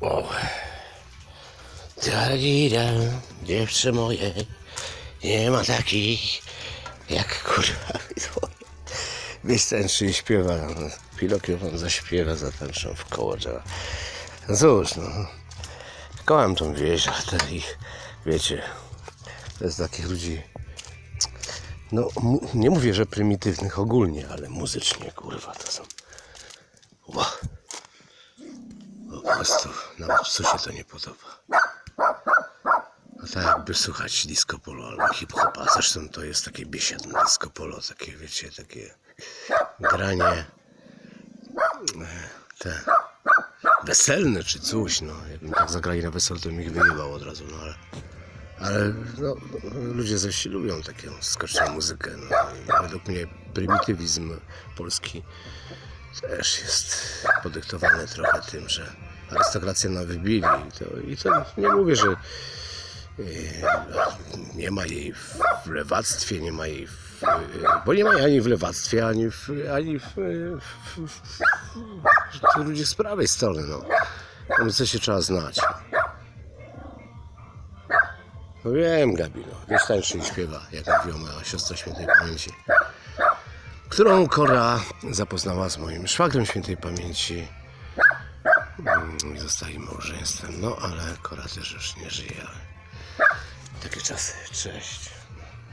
O. Tarira, dziewczę moje, nie ma takich jak kurwa. Wiesz, tańczy i śpiewa. Pinokio wam zaśpiewa, zatańczą w koło drzewa. No cóż, no. Kocham tą wieś, a ten ich, wiecie, to jest takich ludzi, no nie mówię, że prymitywnych ogólnie, ale muzycznie, kurwa, to są. Ła. Po prostu nawet psu się to nie podoba. No tak jakby słuchać disco polo albo hip-hopa. Zresztą to jest takie biesiadne disco polo, takie wiecie, takie granie te weselne czy coś, no. Jakbym tak zagrali na weselu, to bym ich wyjebał od razu, no ale... Ale no, ludzie zaś lubią taką skoczną muzykę. No. I według mnie prymitywizm polski też jest podyktowany trochę tym, że arystokrację nam wybili. I to, i to nie mówię, że e, nie ma jej w lewactwie, nie ma jej w, e, bo nie ma jej ani w lewactwie, ani w, ani w, w, w, w, ludzie z prawej strony. No. No, co się trzeba znać. No wiem, Gabi, no. Wiesz, tańczy i śpiewa, jak mówiła moja siostra świętej pamięci, którą Kora zapoznała z moim szwagrem świętej pamięci. Mm, zostali małżeństwem. No, ale Kora też już nie żyje. Takie czasy. Cześć.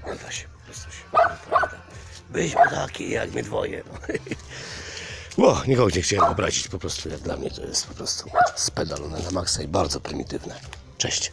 Nie da się po prostu się. Byliśmy taki jak my dwoje. No. Bo nikogo nie chciałem obrazić. Po prostu jak dla mnie to jest po prostu spedalone na maksa i bardzo prymitywne. Cześć.